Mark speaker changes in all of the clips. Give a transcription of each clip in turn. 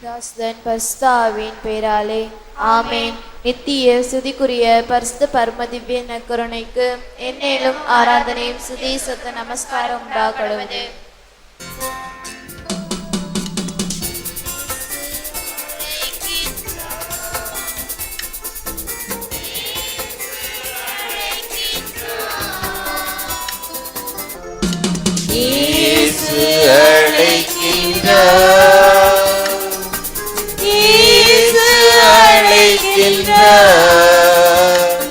Speaker 1: தாஸ்தன் பரிசுத்தாவின் பெயராலே ஆமேன். நித்திய சுதிக்குரிய பரிசுத்த பரம திவ்ய நற்கருணைக்கு என்னேலும் ஆராதனையும் சுதி சத்த நமஸ்காரம் உண்டாக்கடுவது
Speaker 2: Yeah. அழைக்கின்றார்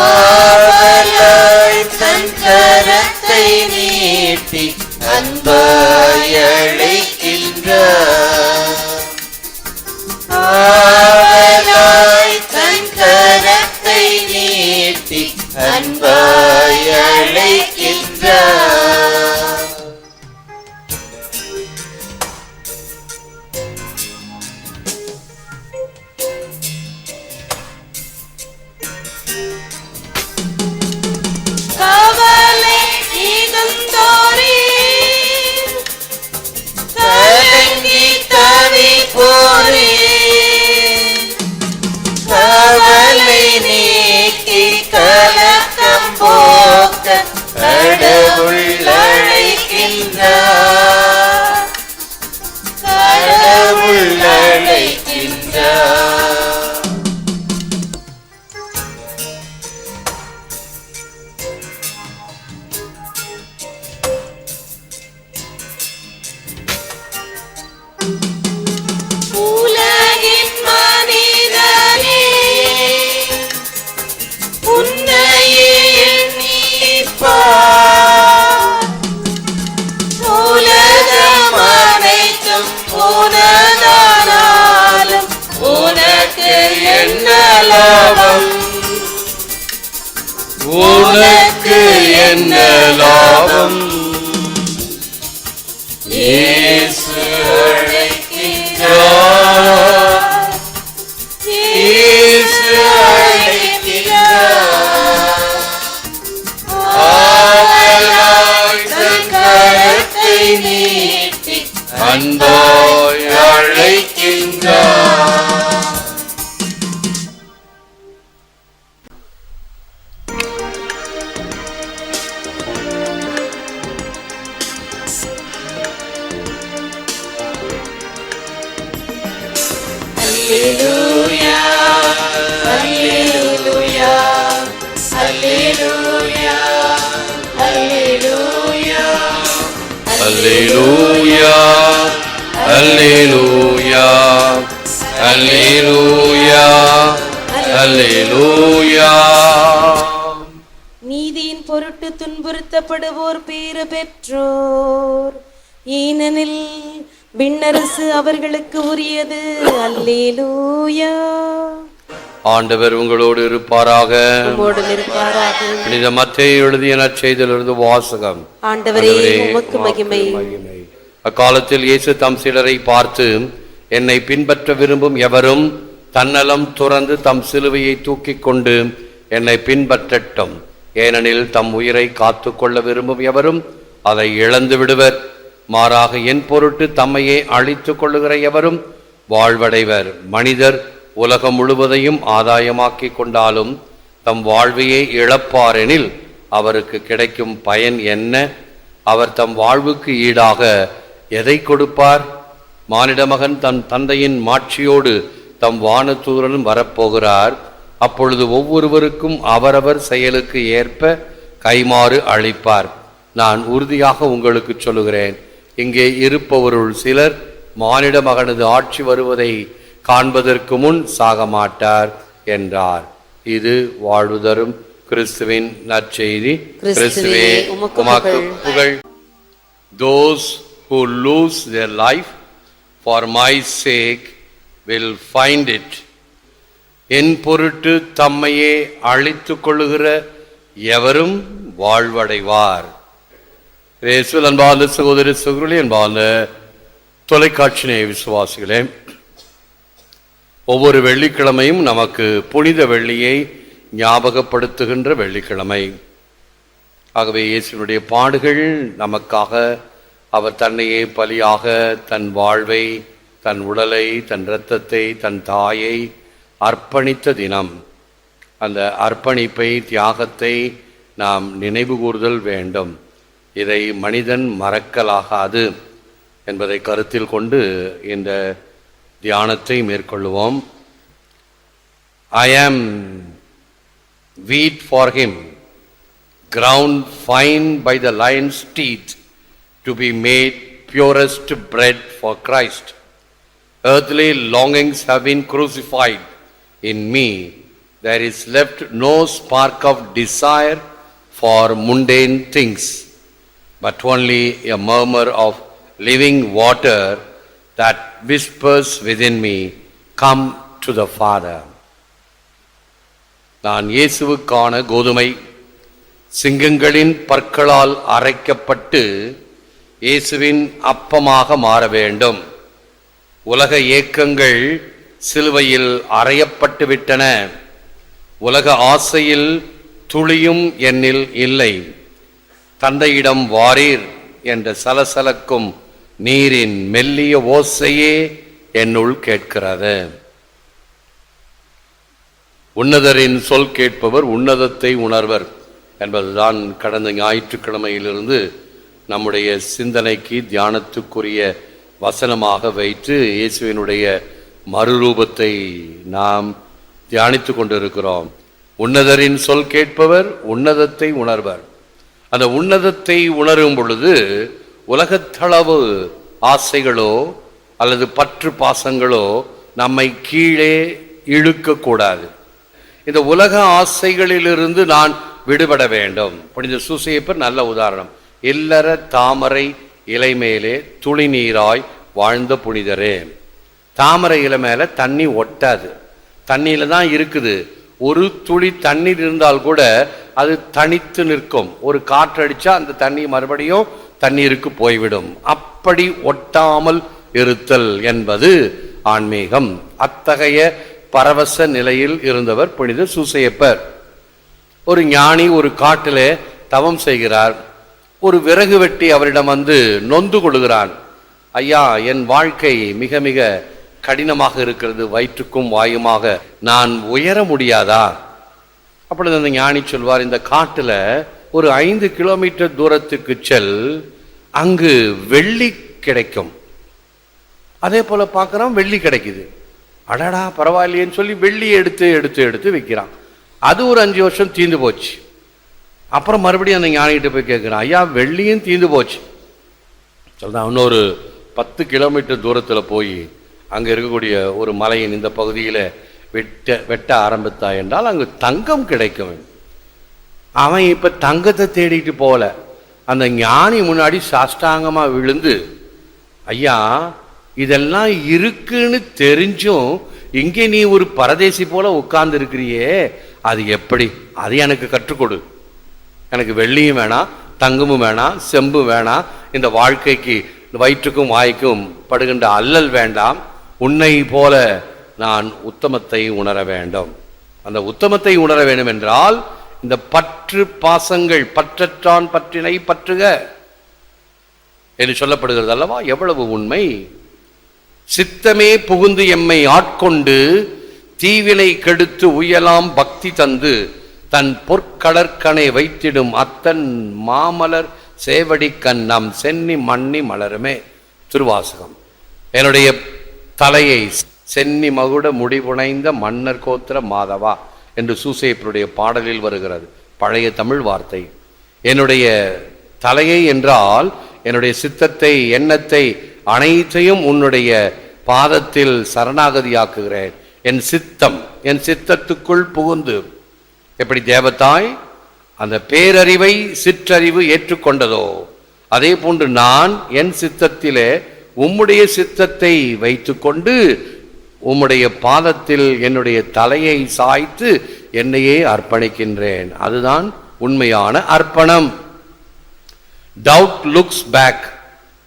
Speaker 2: ஆவலாய் தன் கரத்தை நீட்டி அன்பாய் என்ன லாபம்? உனக்கு என்ன லாபம்? இயேசு Alleluia, Alleluia, Alleluia, Alleluia.
Speaker 3: நீதியின் பொருட்டு துன்புறுத்தப்படுவோர் பேறு பெற்றோர். ஏனெனில் விண்ணரசு அவர்களுக்கு உரியது. அல்லேலூயா
Speaker 4: ஆண்டவர் உங்களோடு இருப்பாராக. புனித மத்தேயு எழுதிய வாசகம். அக்காலத்தில் இயேசு தம் சிலரை பார்த்து என்னை பின்பற்ற விரும்பும் எவரும் தன்னலம் துறந்து தம் சிலுவையை தூக்கிக் கொண்டு என்னை பின்பற்றட்டும். ஏனெனில் தம் உயிரை காத்து கொள்ள விரும்பும் எவரும் அதை இழந்து விடுவர். மாறாக என் பொருட்டு தம்மையே அழித்துக் கொள்ளுகிற எவரும் வாழ்வடைவர். மனிதர் உலகம் முழுவதையும் ஆதாயமாக்கி கொண்டாலும் தம் வாழ்வையே இழப்பாரெனில் அவருக்கு கிடைக்கும் பயன் என்ன? அவர் தம் வாழ்வுக்கு ஈடாக எதை கொடுப்பார்? மானிடமகன் தன் தந்தையின் மாட்சியோடு தம் வானத்தூரனும் வரப்போகிறார். அப்பொழுது ஒவ்வொருவருக்கும் அவரவர் செயலுக்கு ஏற்ப கைமாறு அளிப்பார். நான் உறுதியாக உங்களுக்கு சொல்லுகிறேன். இங்கே இருப்பவருள் சிலர் மானிட மகனது ஆட்சி வருவதை காண்பதற்கு முன் சாக மாட்டார் என்றார். இது வாழ்வு தரும் கிறிஸ்துவின் நற்செய்தி.
Speaker 3: கிறிஸ்துவே, உமக்கு புகழ்.
Speaker 4: those who lose their life for my sake will find it. என் பொருட்டு தம்மையே அழித்துக் கொள்ளுகிற எவரும் வாழ்வடைவார். இயேசுவில் அன்பார்ந்த சகோதரி சகோதரி அன்பார்ந்த தொலைக்காட்சி விசுவாசிகளே ஒவ்வொரு வெள்ளிக்கிழமையும் நமக்கு புனித வெள்ளியை ஞாபகப்படுத்துகின்ற வெள்ளிக்கிழமை. ஆகவே இயேசுனுடைய பாடுகள் நமக்காக அவர் தன்னையே பலியாக தன் வாழ்வை தன் உடலை தன் இரத்தத்தை தன் தாயை அர்ப்பணித்த தினம். அந்த அர்ப்பணிப்பை தியாகத்தை நாம் நினைவு கூறுதல் வேண்டும். இதை மனிதன் மறக்கலாகாது என்பதை கருத்தில் கொண்டு இந்த தியானத்தை மேற்கொள்வோம் I am wait for him ground fine by the lion's teeth to be made purest bread for Christ. Earthly longings have been crucified in me. There is left no spark of desire for mundane things, but only a murmur of living water that whispers within me, Come to the Father. நான் இயேசுவுக்கான கோதுமை சிங்கங்களின் பற்களால் அரைக்கப்பட்டு இயேசுவின் அப்பமாக மாற வேண்டும். உலக ஏக்கங்கள் சிலுவையில் அறையப்பட்டு விட்டன. உலக ஆசையில் துளியும் என்னில் இல்லை. தந்தையிடம் வாரீர் என்ற சலசலக்கும் நீரின் மெல்லிய ஓசையே என்னுள் கேட்கிறது. உன்னதரின் சொல் கேட்பவர் உன்னதத்தை உணர்வர் என்பதுதான் கடந்த ஞாயிற்றுக்கிழமையிலிருந்து நம்முடைய சிந்தனைக்கு தியானத்துக்குரிய வசனமாக வைத்து இயேசுவினுடைய மறுரூபத்தை நாம் தியானித்து கொண்டிருக்கிறோம். உன்னதரின் சொல் கேட்பவர் உன்னதத்தை உணர்வர். அந்த உன்னதத்தை உணரும் பொழுது உலகத்தளவு ஆசைகளோ அல்லது பற்று பாசங்களோ நம்மை கீழே இழுக்கக்கூடாது இந்த உலக ஆசைகளிலிருந்து நான் விடுபட வேண்டும். புனித சூசையப்பர் நல்ல உதாரணம். இல்லற தாமரை இலை மேலே துளி நீராய் வாழ்ந்த புனிதரே. தாமரை இலை மேலே தண்ணி ஒட்டாது. தண்ணியில் தான் இருக்குது. ஒரு துளி தண்ணீர் இருந்தால் கூட அது தனித்து நிற்கும். ஒரு காற்று அந்த தண்ணி மறுபடியும் தண்ணீருக்கு போய்விடும். அப்படி ஒட்டாமல் இருத்தல் என்பது ஆன்மீகம். அத்தகைய பரவச நிலையில் இருந்தவர் புனித சூசையப்பர். ஒரு ஞானி ஒரு காட்டிலே தவம் செய்கிறார். ஒரு விறகு வெட்டி அவரிடம் வந்து நொந்து கொள்கிறான் ஐயா என் வாழ்க்கை மிக மிக கடினமாக இருக்கிறது. வயிற்றுக்கும் வாயுமாக. நான் உயர முடியாதா? அப்பொழுது அந்த ஞானி சொல்வார் இந்த காட்டில் ஒரு ஐந்து கிலோமீட்டர் தூரத்துக்கு செல் அங்கு வெள்ளி கிடைக்கும். அதே போல பார்க்குறான் வெள்ளி கிடைக்குது. அடடா பரவாயில்லையேன்னு சொல்லி வெள்ளி எடுத்து எடுத்து எடுத்து விற்கிறான். அது ஒரு அஞ்சு வருஷம் தீந்து போச்சு. அப்புறம் மறுபடியும் அந்த ஞானிகிட்ட போய் கேட்குறான் ஐயா வெள்ளியும் தீந்து போச்சு. சொல்றான் இன்னொரு பத்து கிலோமீட்டர் தூரத்தில் போய் அங்கே இருக்கக்கூடிய ஒரு மலையின் இந்த பகுதியில் வெட்ட வெட்ட ஆரம்பித்தா என்றால் அங்கு தங்கம் கிடைக்கும். அவன் இப்போ தங்கத்தை தேடிட்டு போகல. அந்த ஞானி முன்னாடி சாஷ்டாங்கமாக விழுந்து ஐயா இதெல்லாம் இருக்குன்னு தெரிஞ்சும் இங்கே நீ ஒரு பரதேசி போல உட்கார்ந்து இருக்கிறியே அது எப்படி? அது எனக்கு கற்றுக்கொடு. எனக்கு வெள்ளியும் வேணாம் தங்கமும் வேணாம் செம்பு வேணாம் இந்த வாழ்க்கைக்கு இந்த வயிற்றுக்கும் வாய்க்கும் படுகின்ற அல்லல் வேண்டாம். உன்னை போல நான் உத்தமத்தை உணர வேண்டும். அந்த உத்தமத்தை உணர வேண்டும் என்றால் இந்த பற்று பாசங்கள் பற்றற்றான் பற்றினை பற்றுக என்று சொல்லப்படுகிறது அல்லவா? எவ்வளவு உண்மை? சித்தமே புகுந்து எம்மை ஆட்கொண்டு தீவினை கெடுத்து உயலாம் பக்தி தந்து தன் பொற்கடற்கனை வைத்திடும் அத்தன் மாமலர் சேவடிக்கண் நம் சென்னி மண்ணி மலருமே. திருவாசகம். என்னுடைய தலையை சென்னி மகுட முடிவுனைந்த மன்னர் கோத்திர மாதவா. என்று சூசேப்பருடைய பாடலில் வருகிறது. பழைய தமிழ் வார்த்தை. என்னுடைய தலையை என்றால் என்னுடைய சித்தத்தை எண்ணத்தை அனைத்தையும் உன்னுடைய பாதத்தில் சரணாகதியாக்குகிறேன். என் சித்தம் என் சித்தத்துக்குள் புகுந்து. எப்படி தேவதாய்? அந்த பேரறிவை சிற்றறிவு ஏற்றுக்கொண்டதோ அதே போன்று நான் என் சித்தத்திலே உம்முடைய சித்தத்தை வைத்துக்கொண்டு உம்முடைய பாதத்தில் என்னுடைய தலையை சாய்த்து என்னையே அர்ப்பணிக்கின்றேன். அதுதான் உண்மையான அர்ப்பணம். Doubt looks back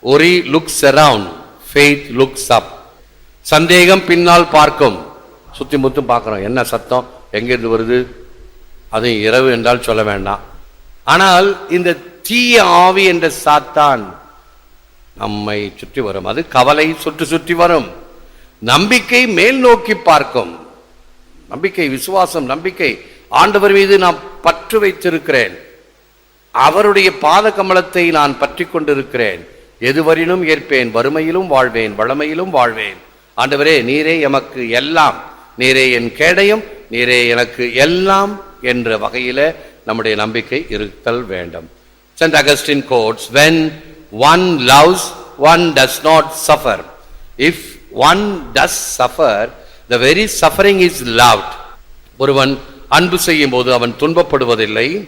Speaker 4: worry looks around faith looks up சந்தேகம் பின்னால் பார்க்கும். சுத்தி முத்தும் பார்க்கிறோம். என்ன சத்தம்? எங்கிருந்து வருது? அது இரவு என்றால் சொல்ல வேண்டாம். ஆனால் இந்த தீய ஆவி என்ற சாத்தான் நம்மை சுற்றி வரும். அது கவலை சுற்றி சுற்றி வரும். நம்பிக்கை மேல் நோக்கி பார்க்கும். நம்பிக்கை விசுவாசம் நம்பிக்கை. ஆண்டவர் மீது நான் பற்று வைத்திருக்கிறேன். அவருடைய பாத கமலத்தை நான் பற்றி கொண்டிருக்கிறேன். எதுவரினும் ஏற்பேன் வறுமையிலும் வாழ்வேன் வளமையிலும் வாழ்வேன். ஆண்டவரே நீரே எமக்கு எல்லாம். நீரே என் கேடயம் நீரே எனக்கு எல்லாம் என்ற வகையில நம்முடைய நம்பிக்கை இருத்தல் வேண்டும். Saint Augustine quotes when one loves one does not suffer if one does suffer the very suffering is loved ஒருவன் அன்பு செய்யும் போது அவன் துன்பப்படுவதில்லை.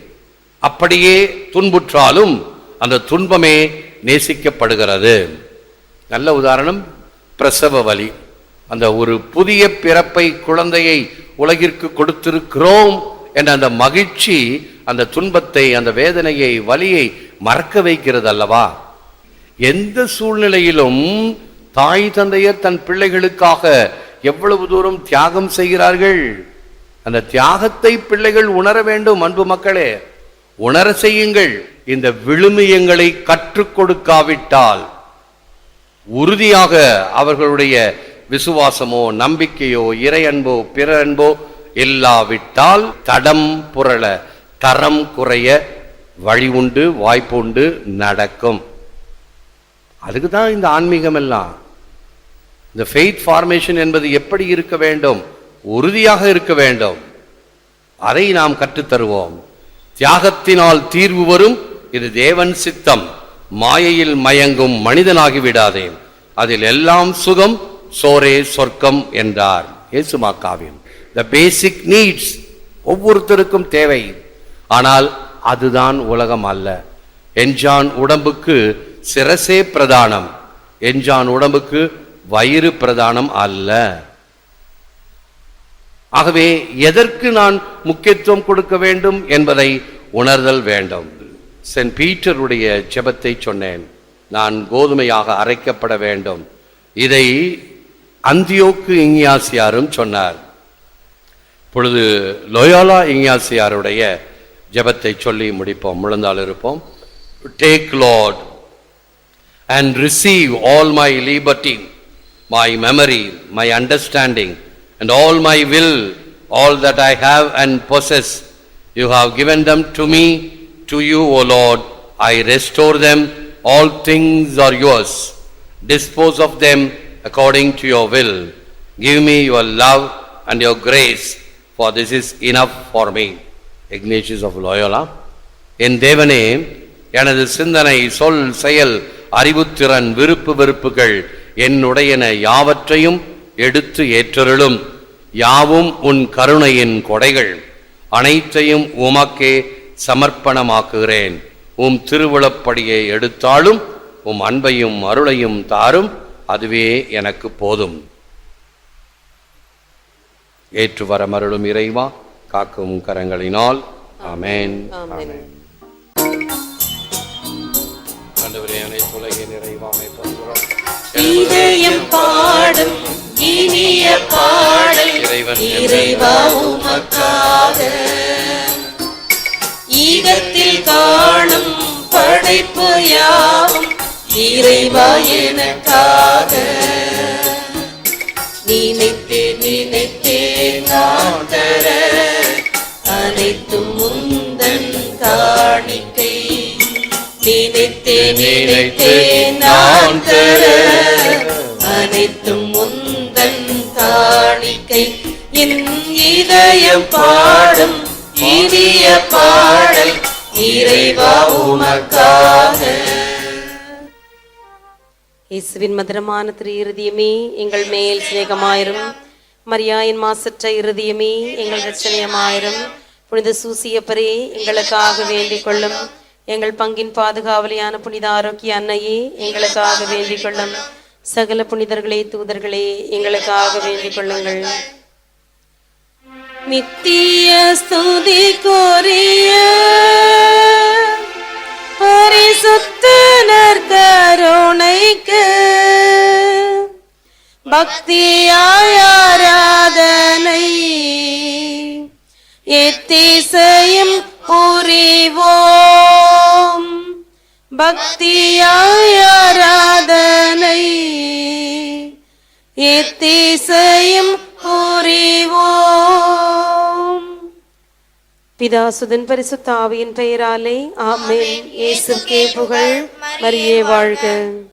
Speaker 4: அப்படியே துன்புற்றாலும் அந்த துன்பமே நேசிக்கப்படுகிறது. நல்ல உதாரணம் பிரசவ வலி. அந்த ஒரு புதிய பிறப்பை குழந்தையை உலகிற்கு கொடுத்திருக்கிறோம் என்ற அந்த மகிழ்ச்சி அந்த துன்பத்தை அந்த வேதனையை வலியை மறக்க வைக்கிறது அல்லவா? எந்த சூழ்நிலையிலும் தாய் தந்தையர் தன் பிள்ளைகளுக்காக எவ்வளவு தூரம் தியாகம் செய்கிறார்கள்? அந்த தியாகத்தை பிள்ளைகள் உணர வேண்டும் அன்பு மக்களே. உணர செய்யுங்கள். இந்த விழுமியங்களை கற்றுக் கொடுக்காவிட்டால் உறுதியாக அவர்களுடைய விசுவாசமோ நம்பிக்கையோ இறை அன்போ பிற அன்போ இல்லாவிட்டால் தடம் புரள தரம் குறைய வழி உண்டு வாய்ப்புண்டு நடக்கும். அதுக்கு தான் இந்த ஆன்மீகம் எல்லாம் இந்த ஃபெய்த் ஃபார்மேஷன் என்பது எப்படி இருக்க வேண்டும்? உறுதியாக இருக்க வேண்டும். அதை நாம் கற்றுத்தருவோம். தியாகத்தினால் தீர்வு வரும். இது தேவன் சித்தம். மாயையில் மயங்கும் மனிதனாகி விடாதே அதில் எல்லாம் சுகம் சோரே சொர்க்கம் என்றார். இயேசுமா காவியம் த பேசிக் நீட்ஸ் ஒவ்வொருத்தருக்கும் தேவை. ஆனால் அதுதான் உலகம் அல்ல. என்ஜான் உடம்புக்கு சிரசே பிரதானம். என்ஜான் உடம்புக்கு வயிறு பிரதானம் அல்ல. ஆகவே எதற்கு நான் முக்கியத்துவம் கொடுக்க வேண்டும் என்பதை உணர்தல் வேண்டும். சென்ட் பீட்டருடைய ஜெபத்தை சொன்னேன். நான் கோதுமையாக அரைக்கப்பட வேண்டும். இதை அந்தியோக்கு இங்கியாசியாரும் சொன்னார். பொழுது லோயாலா இங்கியாசியாருடைய ஜெபத்தை சொல்லி முடிப்போம். முழந்தால் இருப்போம். Take Lord and receive all my liberty my memory, my understanding, and all my will, all that I have and possess. You have given them to me, to you, O Lord. I restore them. All things are yours. Dispose of them according to your will. Give me your love and your grace, for this is enough for me. Ignatius of Loyola. என் தேவனே எனது சிந்தனை சொல் செயல் அறிவுத்திறன் விருப்பு வெறுப்புகள் என்னுடையன யாவற்றையும் எடுத்து ஏற்றருளும் யாவும் உன் கருணையின் கொடைகள் அனைத்தையும் உமக்கே சமர்ப்பணமாக்குகிறேன் உம் திருவிழப்படியை எடுத்தாலும் உம் அன்பையும் அருளையும் தாரும் அதுவே எனக்கு போதும் ஏற்று வர மருளும் இறைவா காக்கும் கரங்களினால் ஆமென்
Speaker 2: ஆமென்.
Speaker 4: ஆண்டவரே அனைத்து உலகின் நிறைவாமை பண்புறோம்
Speaker 2: இதயம் பாடும் இனிய பாடல் இறைவா உமக்காக. ஈகத்தில் காணும் படைப்பு யாவும் இறைவா எனக்காக. நினைத்தே நினைத்தே நான் தர அனைத்தும் முந்தன் காணிக்கை. நினைத்தே நினைத்தே நான் தர அனைத்தும் முந்தன் காணிக்கை. என் இதயம் பாடும் இனிய பாடல் இறைவா உமக்காக. இயேசுவின் மதுரமான திரு இருதயமே எங்கள் மேல் சிநேகமாயிரும். மரியாயின் மாசற்ற இருதயமே எங்கள் ரச்சனையமாயிரும் புனித சூசியப்பரே எங்களுக்காக வேண்டிக் கொள்ளும் எங்கள் பங்கின் பாதுகாவலியான புனித ஆரோக்கிய அன்னையே எங்களுக்காக வேண்டிக் கொள்ளும் சகல புனிதர்களே தூதர்களே எங்களுக்காக வேண்டிக் கொள்ளுங்கள். நித்திய ஸ்துதி கோரிய பரிசுத்தனர் கருணைக்கு பக்தியாய் ஆராதனை எத்திசையும் புரிவோ பக்தியாய் ஆராதனை. எத்தீசையும் புரிவோம் பிதாசுதன் பரிசுத்தாவியின் பெயராலே ஆமென். இயேசுக்கே புகழ். மரியே வாழ்க.